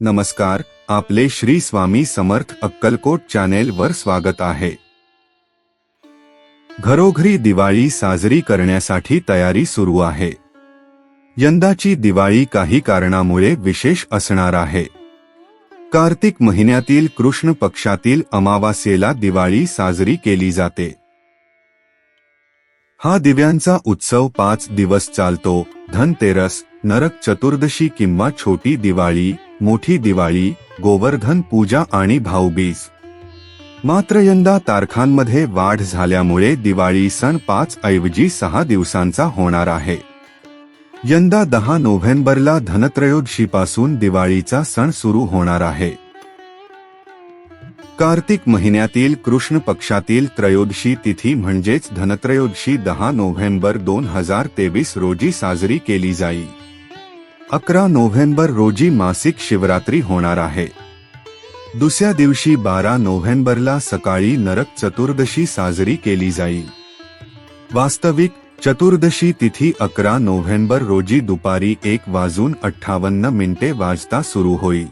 नमस्कार आपले श्री स्वामी समर्थ अक्कलकोट चॅनेल वर स्वागत आहे. घरोघरी दिवाळी साजरी करण्यासाठी तयारी सुरू आहे. यंदाची दिवाळी काही कारणामुळे विशेष असणार आहे. कार्तिक महिन्यातील कृष्ण पक्षातील अमावास्येला दिवाळी साजरी केली जाते. हा दिव्यांचा उत्सव पाच दिवस चालतो धनतेरस नरक चतुर्दशी किंवा छोटी दिवाळी मोठी दिवाळी गोवर्धन पूजा आणि भाऊबीज. मात्र यंदा तारखांमध्ये वाढ झाल्यामुळे दिवाळी सण पाच ऐवजी सहा दिवसांचा होणार आहे. यंदा दहा नोव्हेंबरला धनत्रयोदशीपासून दिवाळीचा सण सुरू होणार आहे. कार्तिक महिन्यातील कृष्ण पक्षातील त्रयोदशी तिथी म्हणजेच धनत्रयोदशी दहा नोव्हेंबर दोन हजार तेवीस रोजी साजरी केली जाईल अकरा नोव्हेंबर रोजी मासिक शिवरात्री होणार आहे. दुसऱ्या दिवशी बारा नोव्हेंबरला सकाळी नरक चतुर्दशी साजरी केली जाईल. वास्तविक चतुर्दशी तिथी अकरा नोव्हेंबर रोजी दुपारी एक वाजून अठ्ठावन्न मिनिटे वाजता सुरू होईल.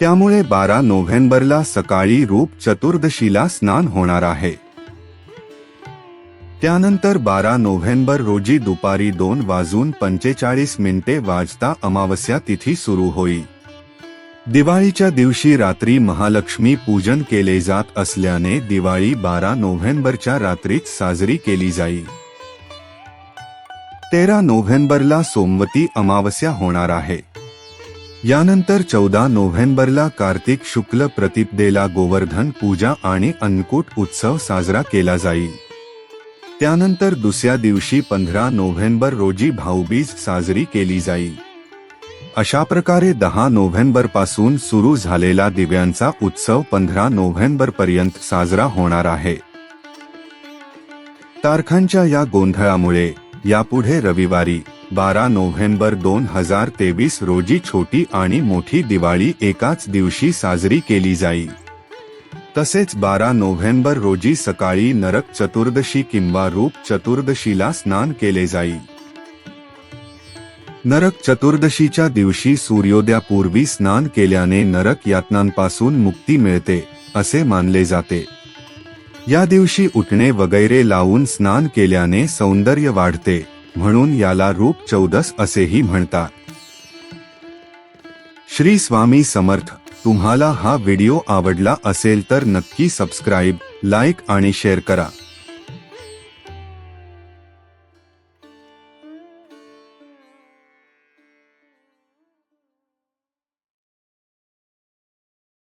त्यामुळे बारा नोव्हेंबरला सकाळी रूप चतुर्दशीला स्नान होणार आहे. त्यानंतर बारा नोव्हेंबर रोजी दुपारी दोन वाजून पंचेचाळीस मिनिटे वाजता अमावस्या तिथी सुरू होईल दिवाळीच्या दिवशी रात्री महालक्ष्मी पूजन केले जात असल्याने दिवाळी बारा नोव्हेंबरच्या रात्रीच साजरी केली जाईल तेरा नोव्हेंबरला सोमवती अमावस्या होणार आहे. यानंतर चौदा नोव्हेंबरला कार्तिक शुक्ल प्रतिपदेला गोवर्धन पूजा आणि अन्नकूट उत्सव साजरा केला जाईल त्यानंतर दुसऱ्या दिवशी पंधरा नोव्हेंबर रोजी भाऊबीज साजरी केली जाईल अशा प्रकारे दहा नोव्हेंबरपासून सुरू झालेला दिव्यांचा उत्सव पंधरा नोव्हेंबर पर्यंत साजरा होणार आहे. तारखांच्या या गोंधळामुळे यापुढे रविवारी बारा नोव्हेंबर दोन हजार तेवीस रोजी छोटी आणि मोठी दिवाळी एकाच दिवशी साजरी केली जाईल तसेच बारा नोव्हेंबर रोजी सकाळी नरक चतुर्दशी किंवा रूप चतुर्दशीला स्नान केले जाईल. नरक चतुर्दशीच्या दिवशी सूर्योदयापूर्वी स्नान केल्याने नरक यातनांपासून मुक्ती मिळते असे मानले जाते. या दिवशी उठणे वगैरे लावून स्नान केल्याने सौंदर्य वाढते म्हणून याला रूप चौदस असेही म्हणतात. श्री स्वामी समर्थ तुम्हाला हा व्हिडिओ आवडला असेल तर नक्की सबस्क्राईब लाईक आणि शेअर करा.